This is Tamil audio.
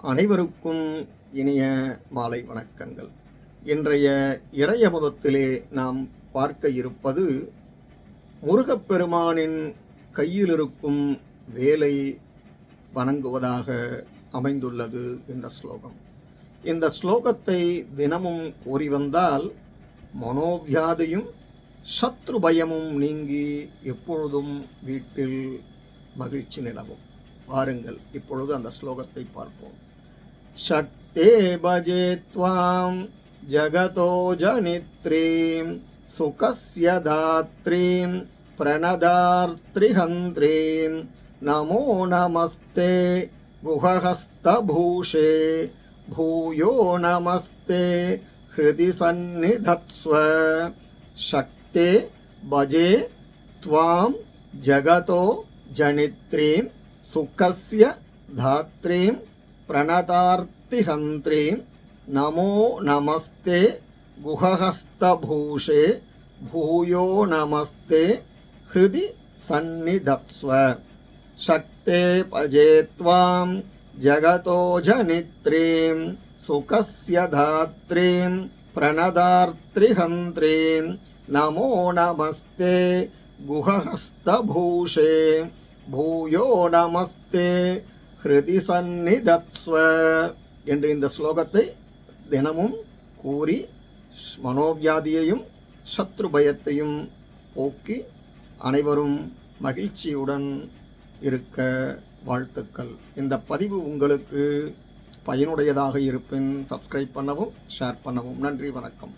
அனைவருக்கும் இனிய மாலை வணக்கங்கள். இன்றைய இறையமுதத்திலே நாம் பார்க்க இருப்பது முருகப்பெருமானின் கையில் இருக்கும் வேலை வணங்குவதாக அமைந்துள்ளது இந்த ஸ்லோகம். இந்த ஸ்லோகத்தை தினமும் கூறி வந்தால் மனோவியாதியும் சத்ரு பயமும் நீங்கி எப்பொழுதும் வீட்டில் மகிழ்ச்சி நிலவும். வாருங்கள். இப்பொழுது அந்த ஸ்லோகத்தை பார்ப்போம். சக்தே பஜே துவாம் ஜகதோ ஜனித்ரீம் சுகஸ்ய தாத்ரீம் பிரணதார்த்திஹந்திரீம் நமோ நமஸ்தே குஹஹஸ்தபூஷே பூயோ நமஸ்தே ஹிருதி சந்நிதத்ஸ்வ சக்தே பஜே த்வாம் ஜகதோ ஜனித்ரீம் சுகஸ்ய தாத்ரீம் பிரணதார்த்திஹந்திரீம் நமோ நமஸ்தே குஹஹஸ்தபூஷே பூயோ நமஸ்தே ஹிருதி சந்நிதத்ஸ்வ சக்தே பஜே த்வாம் ஜகதோ ஜனித்ரீம் சுகஸ்ய தாத்ரீம் பிரணதார்த்திஹந்திரீம் நமோ நமஸ்தே குஹஹஸ்தபூஷே பூயோ நமஸ்தே ஹிருதி சந்நிதத்ஸ்வ என்று இந்த ஸ்லோகத்தை தினமும் கூறி மனோவியாதியையும் சத்ரு பயத்தையும் போக்கி அனைவரும் மகிழ்ச்சியுடன் இருக்க வாழ்த்துக்கள். இந்த பதிவு உங்களுக்கு பயனுடையதாக இருப்பின் சப்ஸ்கிரைப் பண்ணவும் ஷேர் பண்ணவும். நன்றி வணக்கம்.